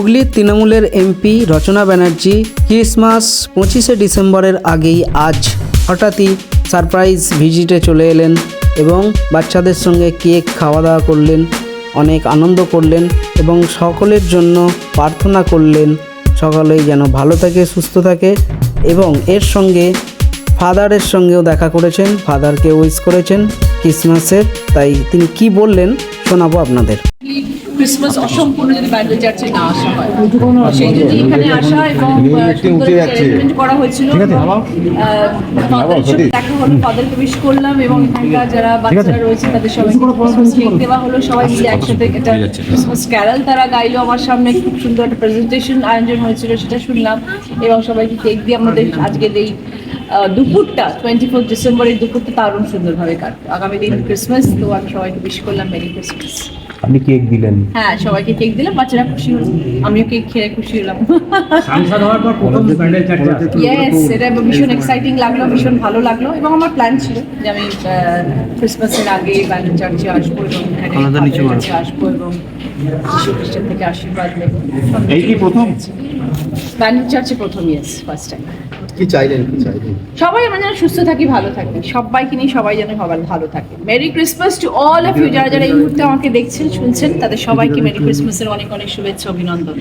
হুগলির তৃণমূলের এমপি রচনা ব্যানার্জি ক্রিসমাস পঁচিশে ডিসেম্বরের আগেই আজ হঠাৎই সারপ্রাইজ ভিজিটে চলে এলেন এবং বাচ্চাদের সঙ্গে কেক খাওয়া দাওয়া করলেন, অনেক আনন্দ করলেন এবং সকলের জন্য প্রার্থনা করলেন, সকলেই যেন ভালো থাকে, সুস্থ থাকে এবং এর সঙ্গে ফাদারের সঙ্গেও দেখা করেছেন, ফাদারকে উইশ করেছেন ক্রিসমাসের, তাই তিনি কি বললেন শোনাবো আপনাদের। ক্রিসমাস অসম্পূর্ণ যদি বাইবেল চার্চে না আসা হয়। সেই জন্য এখানে আসা এবং সুন্দর উঠে করা হয়েছিল দেখা হলো ফাদারকে উইশ করলাম এবং এখানকার যারা বাচ্চারা রয়েছে তাদের ক্রিসমাস কেক দেওয়া হলো সবাই মিলে একসাথে একটা ক্রিসমাস ক্যারল তারা গাইলো। আমার সামনে খুব সুন্দর একটা প্রেজেন্টেশন আয়োজন হয়েছিল সেটা শুনলাম। এবং সবাইকে কেক দিয়ে আমাদের আজকে এই দুপুরটা টোয়েন্টি ফোর ডিসেম্বরের দুপুরটা দারুণ সুন্দরভাবে কাটবে আগামী দিন ক্রিসমাস তো আমি সবাইকে উইশ করলাম মেরি ক্রিসমাস আপনি কেক দিলেন। হ্যাঁ সবাইকে কেক দিলাম বাচ্চারা খুশি হলো। আমিও কেক খেয়ে খুশি হলাম। সাংসদ হওয়ার পর প্রথম প্যান্ডেল চার্চে। ইয়েস এটা ভীষণ এক্সাইটিং লাগল ভীষণ ভালো লাগল এবং আমার প্ল্যান ছিল যে আমি ক্রিসমাসের আগে ব্যান্ডেল চার্চে আসব এবং আসব এবং যীশু খ্রিস্টের থেকে আশীর্বাদ নেব। এই কি প্রথম? ব্যান্ডেল চার্চে প্রথম ইয়েস ফার্স্ট টাইম কি চাইলেন কি চাইলেন? সবাই আমরা যেন সুস্থ থাকি ভালো থাকি। সবাইকে নিয়ে সবাই যেন সবাই ভালো থাকে। Merry Christmas to all of you যারা যারা এই মুহূর্তে আমাকে দেখছেন শুনছেন তাদের সবাইকে মেরি ক্রিসমাসের অনেক অনেক শুভেচ্ছা অভিনন্দন।